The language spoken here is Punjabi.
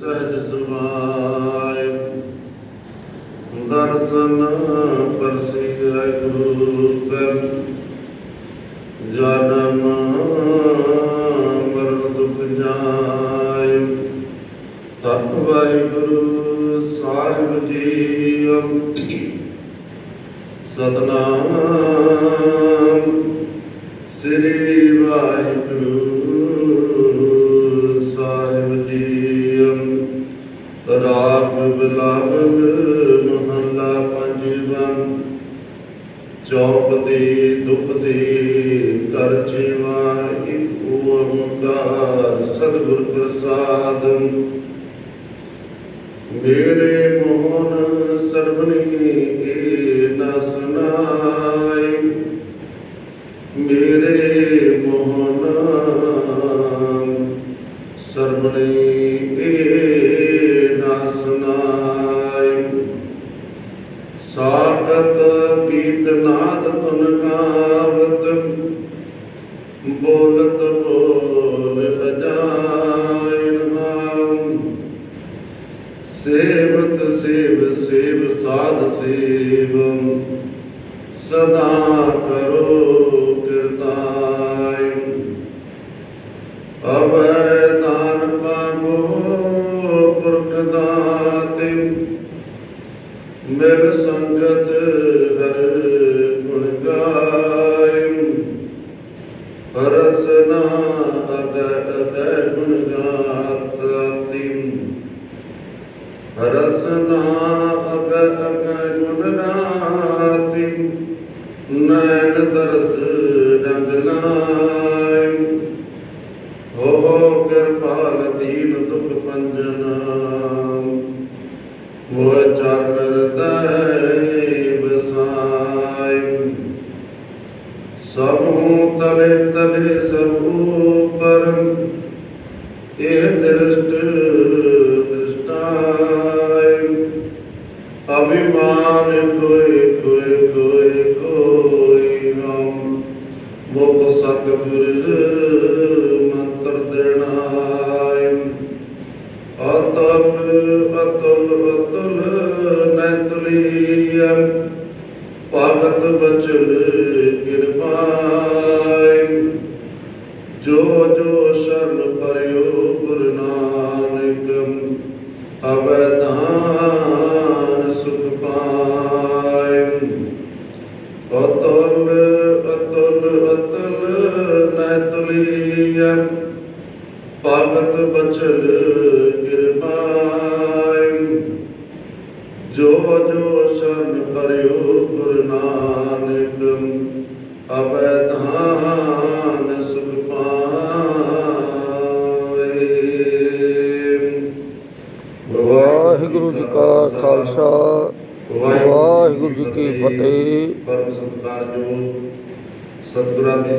ਸਹਿਜ ਸੁਭਾਇ ਦਰਸ਼ਨ ਪਰਸੀ ਗੁਰੂ ਕਰ। ਜਨਮ ਮਰਨ ਦੁਖ ਜਾਇ ਤਤ ਵਾਹਿਗੁਰੂ ਸਾਹਿਬ ਜੀ ਸਤਨਾਮ ਸ੍ਰੀ ਵਾਹਿਗੁਰੂ। ਰਾਗ ਬਿਲਾਵਲ ਮਹੱਲਾ ਪੰਜਵਾਂ ਚੌਪ ਦੀ ਕਰ ਚੇਵਾ ਇੱਕ ਓੰਕਾਰ ਸਤਿਗੁਰ ਪ੍ਰਸਾਦ। ਮੇਰੇ ਮੋਹਨ ਸਰਬਨੀ ਏ ਨ ਸੁਨਾਈ ਮੇਰੇ ਮੋਹਨ ਸਰਬਨੀ ਸਾਕਤ ਕੀਤ ਨਾਦ ਤੁਨ ਗਾਵਤ, ਬੋਲਤ ਬੋਲ ਅਜਾਇ ਨਾਮ। ਸੇਵਤ ਸੇਵ ਸੇਵ ਸਾਧ ਸੇਵ, ਸਦਾ ਕਰੋ ਕਿਰਤਾਇ। ਅਵੈ ਦਾਨ ਪਾਵੋ ਪੁਰਖ ਦਾਤੇ ਮਿਲ ਸੰਗਤ ਹਰ ਗੁਣ ਗਾਇ ਪਰਸਨਾ ਅਗ ਅਗ ਗੁਣ ਗਾਤਿ ਰਸਨਾ ਅਗ ਅਗ ਗੁਣ ਨਾਤੀ ਨੈਣ ਦਰਸ ਰੰਗ ਲਾਇ ਹੋ ਕਿਰਪਾਲ ਦੀਨ ਦੁਖ ਪੰਜਨ ਮੋਹ ਚਰਨ ਸਭੂ ਤਲੇ ਤਲੇ ਸਭੂ ਪਰਮ ਇਹ ਦ੍ਰਿਸ਼ਟ ਦ੍ਰਿਸ਼ਟਾਇ ਅਭਿਮਾਨ ਕੋਇ ਕੋਇ ਕੋਇ ਕੋਇ ਹਮ ਮੁਖ ਸਤਿਗੁਰ ਮੰਤਰ ਦੇਣਾਇ ਅਤਲ ਅਤਲ ਅਤਲ ਨੈਤਲੀਯ ਭਗਤ ਬਚਲ ਜੋ ਜੋ ਸ਼ਰਨ ਪਰਿਓ ਗੁਰੂ ਨਾਨਕ ਅਵਦਾਨ ਸੁਖ ਪਾਇ। ਅਤਲ ਅਤਲ ਅਤਲ ਨੈਤਲੀਯ ਭਗਤ ਬਚਲ ਕਿਰਪਾਇ ਜੋ ਜੋ ਸ਼ਰਨ ਪਰਿਓ ਗੁਰੂ ਨਾਨਕ ਅਵਧਾਨ ਸੁਖ ਖਾਲਸਾ ਵਾਹਿਗੁਰੂ ਜੀ ਕੀ ਫਤਿਹ। ਪਰਮ ਸਤਿਕਾਰਯੋਗ ਸਤਿਗੁਰਾਂ ਦੀ